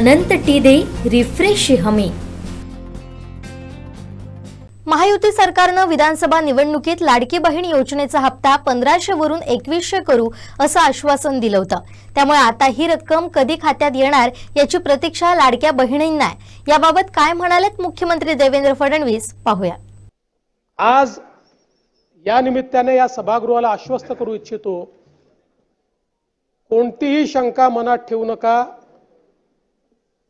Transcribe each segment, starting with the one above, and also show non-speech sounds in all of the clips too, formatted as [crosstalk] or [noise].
अनंत T दे refresh हमी. महायुती सरकारनं विधानसभा निवडणुकीत लाडकी बहीण योजनेचा हप्ता पंधराशे वरून एकवीसशे करू असं आश्वासन दिलं होतं. त्यामुळे आता ही रक्कम कधी खात्यात येणार याची प्रतीक्षा लाडक्या बहिणींना आहे. याबाबत काय म्हणालेत मुख्यमंत्री देवेंद्र फडणवीस? पाहूया. आज या निमित्ताने या सभागृहाला आश्वस्त करू इच्छितो. कोणतीही शंका मनात ठेवू नका.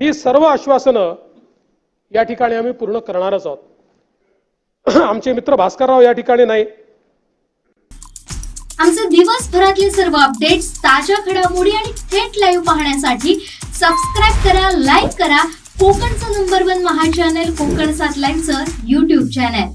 ही सर्व आश्वासनं या ठिकाणी आम्ही पूर्ण करणारच आहोत. [clears throat] आमचे मित्र भास्करराव या ठिकाणी नाही. आमचे दिवसभरातले सर्व अपडेट्स ताज्या घडामोडी आणि थेट लाईव्ह पाहण्यासाठी सबस्क्राईब करा लाईक करा. कोकणचं number one Maha channel Konkan सात लाईनचं युट्यूब चॅनल